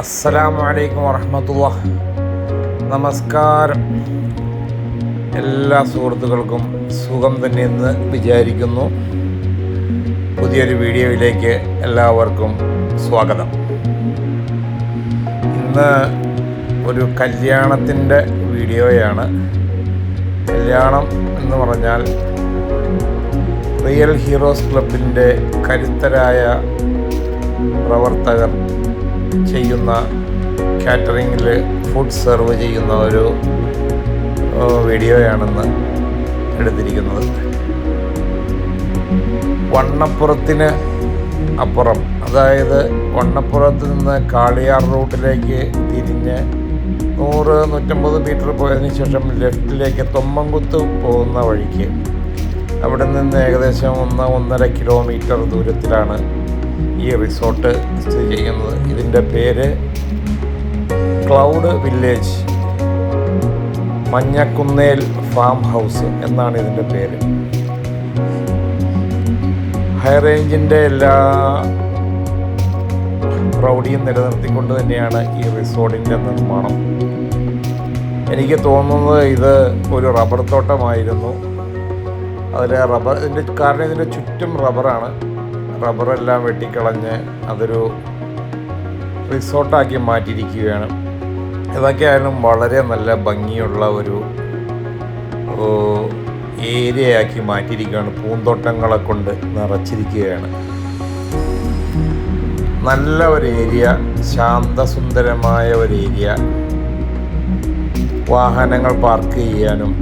അസ്സലാമു അലൈക്കും നമസ്കാരം. എല്ലാ സുഹൃത്തുക്കൾക്കും സുഖം തന്നെ എന്ന് വിചാരിക്കുന്നു. പുതിയൊരു വീഡിയോയിലേക്ക് എല്ലാവർക്കും സ്വാഗതം. ഇന്ന് ഒരു കല്യാണത്തിന്റെ വീഡിയോയാണ്. കല്യാണം എന്ന് പറഞ്ഞാൽ റിയൽ ഹീറോസ് ക്ലബിന്റെ കരുത്തരായ പ്രവർത്തകർ ചെയ്യുന്ന കാറ്ററിങ്ങിൽ ഫുഡ് സെർവ് ചെയ്യുന്ന ഒരു വീഡിയോയാണെന്ന് എടുത്തിരിക്കുന്നത്. വണ്ണപ്പുറത്തിന് അപ്പുറം അതായത് വണ്ണപ്പുറത്ത് നിന്ന് കാളിയാർ റൂട്ടിലേക്ക് തിരിഞ്ഞ് നൂറ് നൂറ്റമ്പത് മീറ്റർ പോയതിന് ശേഷം ലെഫ്റ്റിലേക്ക് തൊമ്മൻകുത്ത് പോകുന്ന വഴിക്ക്. അവിടെ നിന്ന് ഏകദേശം ഒന്ന് ഒന്നര കിലോമീറ്റർ ദൂരത്തിലാണ് ഈ റിസോർട്ട് സ്ഥിതി ചെയ്യുന്നത് ഇതിന്റെ പേര് cloud village Manjakkunnel farm house എന്നാണ് ഇതിന്റെ പേര്. ഹൈ റേഞ്ചിന്റെ എല്ലാ പ്രൗഢിയും നിലനിർത്തിക്കൊണ്ട് തന്നെയാണ് ഈ റിസോർട്ടിന്റെ നിർമ്മാണം. എനിക്ക് തോന്നുന്നത് ഇത് ഒരു റബ്ബർ തോട്ടമായിരുന്നു. അതിൽ റബ്ബർ ഇതിന്റെ കാരണം ഇതിന്റെ ചുറ്റും റബ്ബറാണ്. റബ്ബറെല്ലാം വെട്ടിക്കളഞ്ഞ് അതൊരു റിസോർട്ടാക്കി മാറ്റിയിരിക്കുകയാണ്. ഇതൊക്കെയായാലും വളരെ നല്ല ഭംഗിയുള്ള ഒരു ഏരിയ ഏരിയയാക്കി മാറ്റിയിരിക്കുകയാണ്. പൂന്തോട്ടങ്ങളെ കൊണ്ട് നിറച്ചിരിക്കുകയാണ്. നല്ല ഒരു ഏരിയ ശാന്തസുന്ദരമായ ഒരു ഏരിയ. വാഹനങ്ങൾ പാർക്ക് ചെയ്യാനും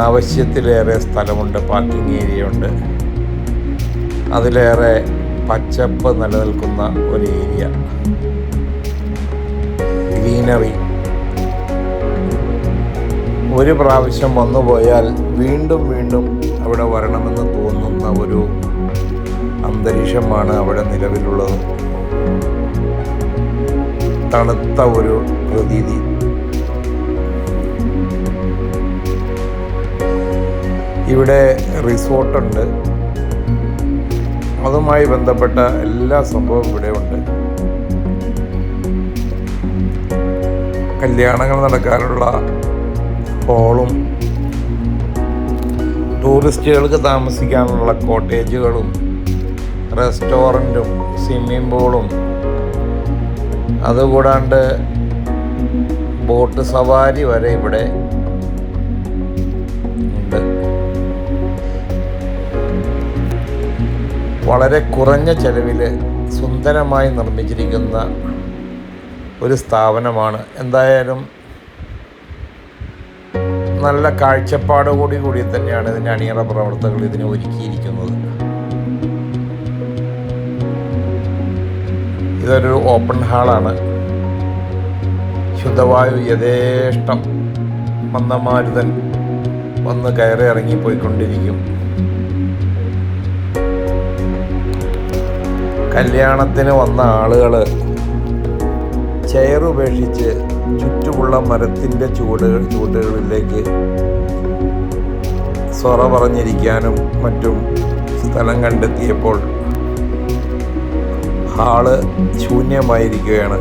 ആവശ്യത്തിലേറെ സ്ഥലമുണ്ട് പാർക്കിംഗ് ഏരിയ ഉണ്ട് അതിലേറെ പച്ചപ്പ് നിലനിൽക്കുന്ന ഒരു ഏരിയ. ഗ്രീനറി. ഒരു പ്രാവശ്യം വന്നു പോയാൽ വീണ്ടും വീണ്ടും അവിടെ വരണമെന്ന് തോന്നുന്ന ഒരു അന്തരീക്ഷമാണ് അവിടെ നിലവിലുള്ളത്. തണുത്ത ഒരു പ്രതീതി. ഇവിടെ റിസോർട്ടുണ്ട്. അതുമായി ബന്ധപ്പെട്ട എല്ലാ സംഭവവും ഇവിടെ ഉണ്ട്. കല്യാണങ്ങൾ നടക്കാനുള്ള ഹോളും ടൂറിസ്റ്റുകൾക്ക് താമസിക്കാനുള്ള കോട്ടേജുകളും റെസ്റ്റോറന്റും സ്വിമ്മിംഗ് പൂളും അതുകൂടാണ്ട് ബോട്ട് സവാരി വരെ ഇവിടെ വളരെ കുറഞ്ഞ ചെലവിൽ സുന്ദരമായി നിർമ്മിച്ചിരിക്കുന്ന ഒരു സ്ഥാപനമാണ്. എന്തായാലും നല്ല കാഴ്ചപ്പാടോടുകൂടി കൂടി തന്നെയാണ് ഇതിന്റെ അണിയറ പ്രവർത്തകർ ഇതിനെ ഒരുക്കിയിരിക്കുന്നത്. ഇതൊരു ഓപ്പൺ ഹാളാണ്. ശുദ്ധവായു യഥേഷ്ടം മന്ദമാരുതൻ വന്ന് കയറി ഇറങ്ങി കല്യാണത്തിന് വന്ന ആളുകൾ ചെയർ ഉപേക്ഷിച്ച് ചുറ്റുമുള്ള മരത്തിന്റെ ചൂടുകൾ ചൂടുകളിലേക്ക് സൊറ പറഞ്ഞിരിക്കാനും മറ്റും സ്ഥലം കണ്ടെത്തിയപ്പോൾ ഹാൾ ശൂന്യമായിരിക്കുകയാണ്.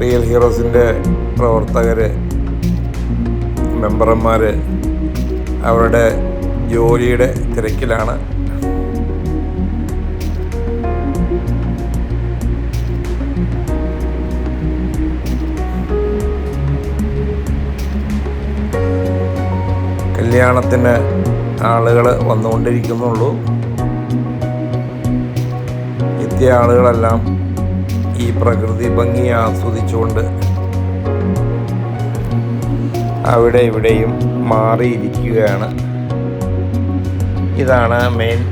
റിയൽ ഹീറോസിന്റെ പ്രവർത്തകർ മെമ്പർമാർ അവരുടെ ജോലിയുടെ തിരക്കിലാണ്. കല്യാണത്തിന് ആളുകൾ വന്നുകൊണ്ടിരിക്കുന്നുള്ളൂ. എത്തിയ ആളുകളെല്ലാം ഈ പ്രകൃതി ഭംഗി ആസ്വദിച്ചുകൊണ്ട് അവിടെ ഇവിടെയും മാറിയിരിക്കുകയാണ്. ഇതാണ് മെയിൻ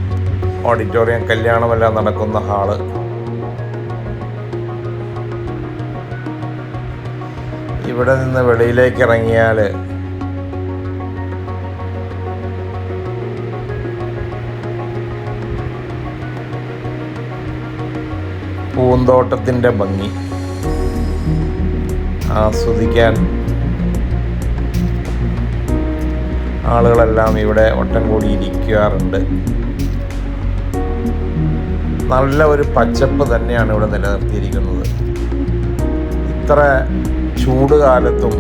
ഓഡിറ്റോറിയം കല്യാണമെല്ലാം നടക്കുന്ന ഹാൾ. ഇവിടെ നിന്ന് വെളിയിലേക്ക് ഇറങ്ങിയാൽ പൂന്തോട്ടത്തിന്റെ ഭംഗി. ആസ്വദിക്കാൻ ആളുകളെല്ലാം ഇവിടെ ഒട്ടം കൂടി ഇരിക്കാറുണ്ട് നല്ല ഒരു പച്ചപ്പ് തന്നെയാണ് ഇവിടെ നിലനിർത്തിയിരിക്കുന്നത്. ഇത്ര ചൂട് കാലത്തും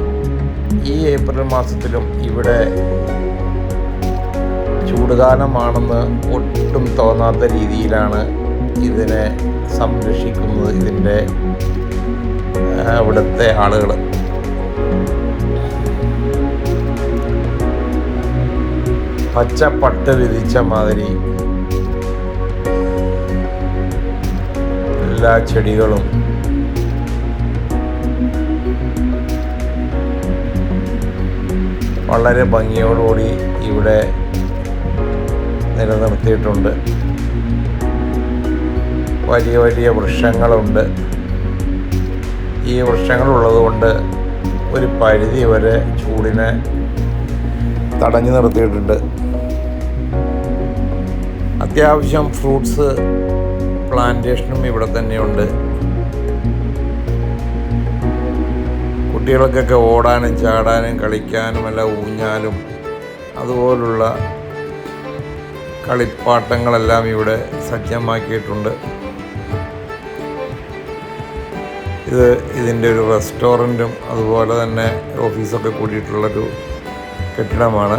ഈ ഏപ്രിൽ മാസത്തിലും ഇവിടെ ചൂടുകാലമാണെന്ന് ഒട്ടും തോന്നാത്ത രീതിയിലാണ് ഇതിനെ സംരക്ഷിക്കുന്നത് ഇതിന്റെ അവിടുത്തെ ആളുകൾ പച്ച പട്ട് വിരിച്ച മാതിരി എല്ലാ ചെടികളും വളരെ ഭംഗിയോടുകൂടി ഇവിടെ നിലനിർത്തിയിട്ടുണ്ട്. വലിയ വലിയ വൃക്ഷങ്ങളുണ്ട്. ഈ വൃക്ഷങ്ങളുള്ളത് കൊണ്ട് ഒരു പരിധി വരെ ചൂടിനെ തടഞ്ഞു നിർത്തിയിട്ടുണ്ട്. അത്യാവശ്യം ഫ്രൂട്ട്സ് പ്ലാന്റേഷനും ഇവിടെ തന്നെയുണ്ട്. കുട്ടികൾക്കൊക്കെ ഓടാനും ചാടാനും കളിക്കാനും എല്ലാം ഊഞ്ഞാലും അതുപോലുള്ള കളിപ്പാട്ടങ്ങളെല്ലാം ഇവിടെ സജ്ജമാക്കിയിട്ടുണ്ട്. ഇത് ഇതിന്റെ ഒരു റെസ്റ്റോറന്റും അതുപോലെ തന്നെ ഓഫീസൊക്കെ കൂടിയിട്ടുള്ളൊരു കെട്ടിടമാണ്.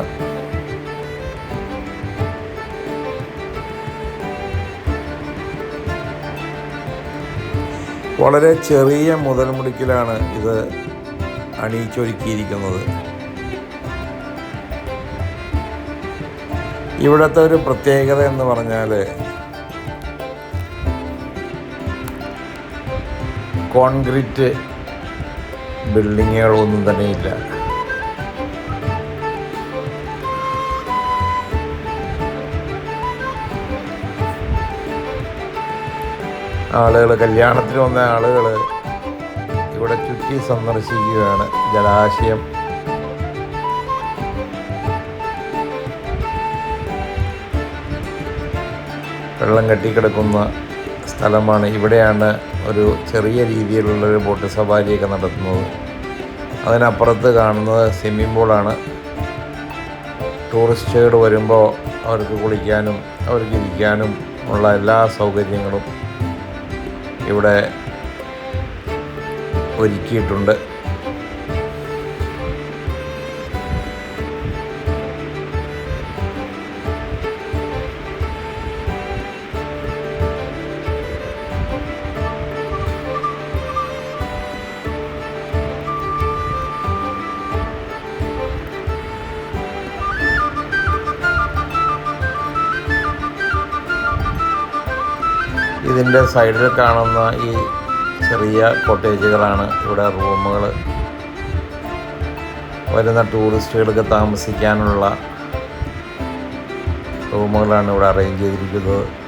വളരെ ചെറിയ മുതൽ മുടക്കിലാണ് ഇത് അണിയിച്ചൊരുക്കിയിരിക്കുന്നത്. ഇവിടുത്തെ ഒരു പ്രത്യേകത എന്ന് പറഞ്ഞാൽ കോൺക്രീറ്റ് ബിൽഡിങ്ങുകളൊന്നും തന്നെ ഇല്ല. ആളുകൾ കല്യാണത്തിന് വന്ന ആളുകൾ ഇവിടെ ചുറ്റി സന്ദർശിക്കുകയാണ്. ജലാശയം. വെള്ളം കെട്ടിക്കിടക്കുന്ന സ്ഥലമാണ് ഇവിടെയാണ് ഒരു ചെറിയ രീതിയിലുള്ളൊരു ബോട്ട് സവാരിയൊക്കെ നടത്തുന്നത്. അതിനപ്പുറത്ത് കാണുന്നത് സ്വിമ്മിംഗ് പൂളാണ്. ടൂറിസ്റ്റുകൾ വരുമ്പോൾ അവർക്ക് കുളിക്കാനും അവർക്ക് ഇരിക്കാനും ഉള്ള എല്ലാ സൗകര്യങ്ങളും ഇവിടെ ഒരുക്കിയിട്ടുണ്ട്. ഇതിന്റെ സൈഡിൽ കാണുന്ന ഈ ചെറിയ കോട്ടേജുകളാണ് ഇവിടെ റൂമുകൾ. വരുന്ന ടൂറിസ്റ്റുകൾക്ക് താമസിക്കാനുള്ള റൂമുകളാണ് ഇവിടെ അറേഞ്ച് ചെയ്തിരിക്കുന്നത്.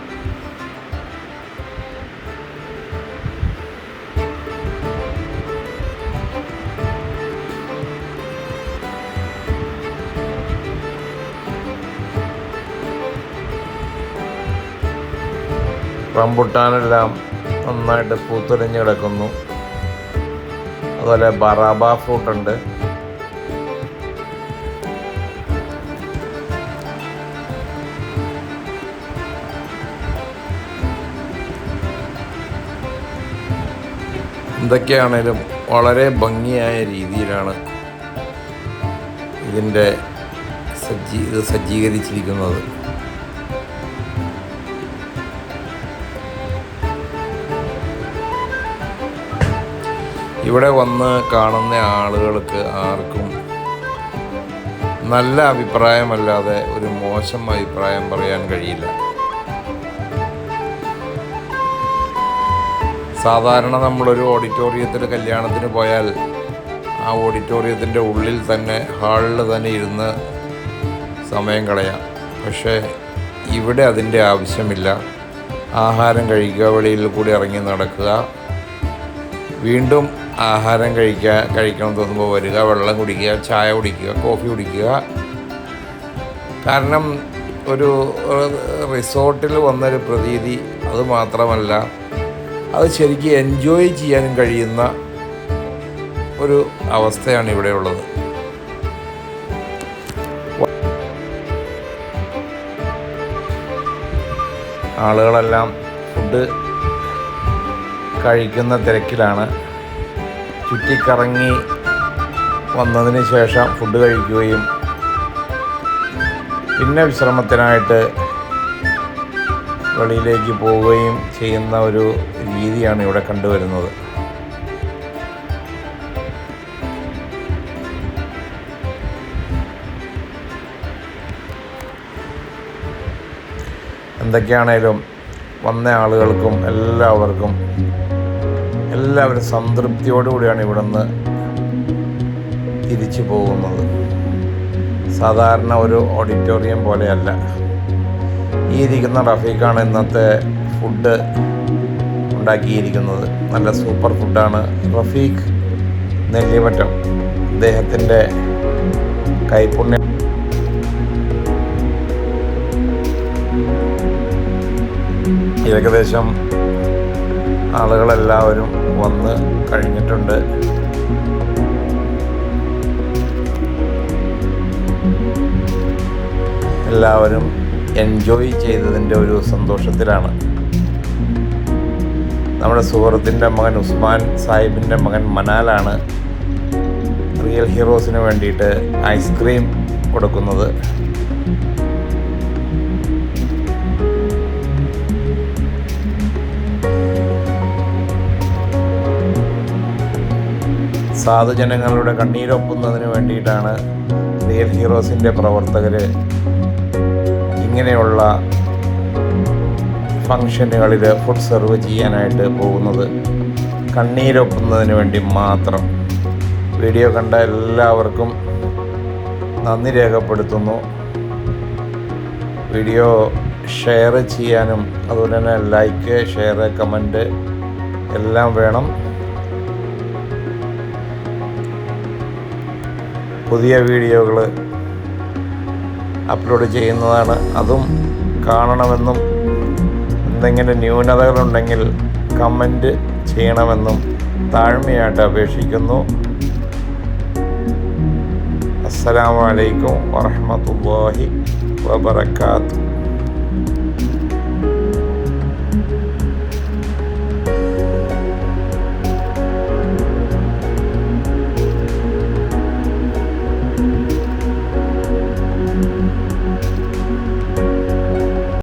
റംബുട്ടാനെല്ലാം നന്നായിട്ട് പൂത്തൊലിഞ്ഞ് കിടക്കുന്നു. അതുപോലെ ബറാബ ഫ്രൂട്ട് ഉണ്ട് എന്തൊക്കെയാണേലും വളരെ ഭംഗിയായ രീതിയിലാണ് ഇതിന്റെ സജ്ജീ ഇത് സജ്ജീകരിച്ചിരിക്കുന്നത്. ഇവിടെ വന്ന് കാണുന്ന ആളുകൾക്ക് ആർക്കും നല്ല അഭിപ്രായമല്ലാതെ ഒരു മോശം അഭിപ്രായം പറയാൻ കഴിയില്ല. സാധാരണ നമ്മളൊരു ഓഡിറ്റോറിയത്തിൽ കല്യാണത്തിന് പോയാൽ ആ ഓഡിറ്റോറിയത്തിന്റെ ഉള്ളിൽ തന്നെ ഹാളിൽ തന്നെ ഇരുന്ന് സമയം കളയാം. പക്ഷേ ഇവിടെ അതിന്റെ ആവശ്യമില്ല. ആഹാരം കഴിക്കുക വെളിയിൽ കൂടി ഇറങ്ങി നടക്കുക. വീണ്ടും ആഹാരം കഴിക്കാൻ കഴിക്കണം തോന്നുമ്പോൾ വരിക വെള്ളം കുടിക്കുക ചായ കുടിക്കുക കോഫി കുടിക്കുക. കാരണം ഒരു റിസോർട്ടിൽ വന്നൊരു പ്രതീതി അത് മാത്രമല്ല അത് ശരിക്കും എൻജോയ് ചെയ്യാനും കഴിയുന്ന ഒരു അവസ്ഥയാണ് ഇവിടെയുള്ളത് ആളുകളെല്ലാം ഫുഡ് കഴിക്കുന്ന തിരക്കിലാണ്. ചുറ്റിക്കറങ്ങി വന്നതിന് ശേഷം ഫുഡ് കഴിക്കുകയും പിന്നെ വിശ്രമത്തിനായിട്ട് വെളിയിലേക്ക് പോവുകയും ചെയ്യുന്ന ഒരു രീതിയാണ് ഇവിടെ കണ്ടുവരുന്നത്. എന്തൊക്കെയാണേലും വന്ന ആളുകൾക്കും എല്ലാവർക്കും എല്ലാവരും സംതൃപ്തിയോടുകൂടിയാണ് ഇവിടുന്ന് തിരിച്ചു പോകുന്നത്. സാധാരണ ഒരു ഓഡിറ്റോറിയം പോലെയല്ല. ഈ ഇരിക്കുന്ന റഫീഖാണ് ഇന്നത്തെ ഫുഡ് ഉണ്ടാക്കിയിരിക്കുന്നത്. നല്ല സൂപ്പർ ഫുഡാണ് റഫീഖ് നെല്ലിമറ്റം. അദ്ദേഹത്തിന്റെ കൈപുണ്യം ഏകദേശം ആളുകളെല്ലാവരും വന്ന് കഴിഞ്ഞിട്ടുണ്ട്. എല്ലാവരും എൻജോയ് ചെയ്തതിന്റെ ഒരു സന്തോഷത്തിലാണ്. നമ്മുടെ സുഹൃത്തിന്റെ മകൻ ഉസ്മാൻ സാഹിബിന്റെ മകൻ മനാലാണ്. റിയൽ ഹീറോസിന് വേണ്ടിയിട്ട് ഐസ്ക്രീം കൊടുക്കുന്നത്. സാധുജനങ്ങളുടെ കണ്ണീരൊപ്പുന്നതിന് വേണ്ടിയിട്ടാണ് റിയൽ ഹീറോസിന്റെ പ്രവർത്തകർ ഇങ്ങനെയുള്ള ഫങ്ഷനുകളിൽ ഫുഡ് സെർവ് ചെയ്യാനായിട്ട് പോകുന്നത്. കണ്ണീരൊപ്പുന്നതിന് വേണ്ടി മാത്രം. വീഡിയോ കണ്ട എല്ലാവർക്കും നന്ദി രേഖപ്പെടുത്തുന്നു. വീഡിയോ ഷെയർ ചെയ്യാനും അതുപോലെ തന്നെ ലൈക്ക് ഷെയർ കമന്റ് എല്ലാം വേണം. പുതിയ വീഡിയോകൾ അപ്ലോഡ് ചെയ്യുന്നതാണ്. അതും കാണണമെന്നും എന്തെങ്കിലും ന്യൂനതകളുണ്ടെങ്കിൽ കമന്റ് ചെയ്യണമെന്നും താഴ്മയായിട്ട് അപേക്ഷിക്കുന്നു. അസ്സലാമു അലൈക്കും വറഹ്മത്തുള്ളാഹി വബറകാതുഹു.